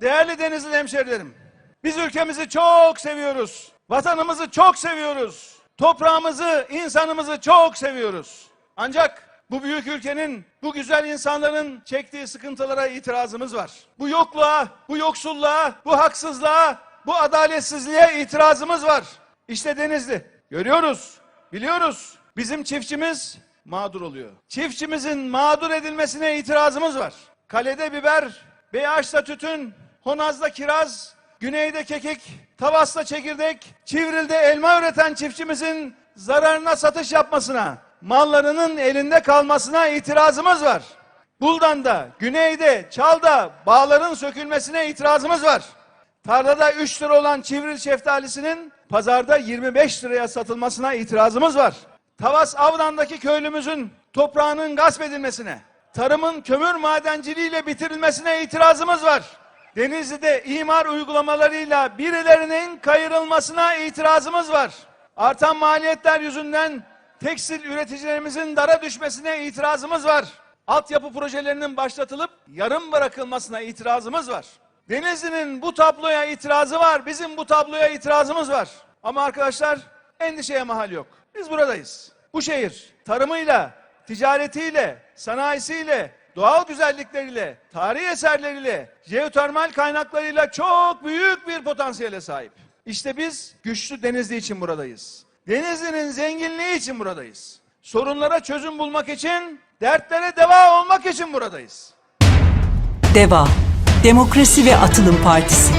Değerli Denizli hemşerilerim, biz ülkemizi çok seviyoruz. Vatanımızı çok seviyoruz. Toprağımızı, insanımızı çok seviyoruz. Ancak bu büyük ülkenin, bu güzel insanların çektiği sıkıntılara itirazımız var. Bu yokluğa, bu yoksulluğa, bu haksızlığa, bu adaletsizliğe itirazımız var. İşte Denizli. Görüyoruz, biliyoruz. Bizim çiftçimiz mağdur oluyor. Çiftçimizin mağdur edilmesine itirazımız var. Kalede biber, Beyaş'ta tütün, Honaz'da kiraz, Güneyde kekik, Tavas'ta çekirdek, Çivril'de elma üreten çiftçimizin zararına satış yapmasına, mallarının elinde kalmasına itirazımız var. Buldan'da, Güney'de, Çal'da bağların sökülmesine itirazımız var. Tarlada 3 lira olan çivril şeftalisinin pazarda 25 liraya satılmasına itirazımız var. Tavas Avdan'daki köylümüzün toprağının gasp edilmesine, tarımın kömür madenciliğiyle bitirilmesine itirazımız var. Denizli'de imar uygulamalarıyla birilerinin kayırılmasına itirazımız var. Artan maliyetler yüzünden tekstil üreticilerimizin dara düşmesine itirazımız var. Altyapı projelerinin başlatılıp yarım bırakılmasına itirazımız var. Denizli'nin bu tabloya itirazı var. Bizim bu tabloya itirazımız var. Ama arkadaşlar endişeye mahal yok. Biz buradayız. Bu şehir tarımıyla, ticaretiyle, sanayisiyle, doğal güzellikleriyle, tarihi eserleriyle, jeotermal kaynaklarıyla çok büyük bir potansiyele sahip. İşte biz güçlü Denizli için buradayız. Denizli'nin zenginliği için buradayız. Sorunlara çözüm bulmak için, dertlere deva olmak için buradayız. DEVA Demokrasi ve Atılım Partisi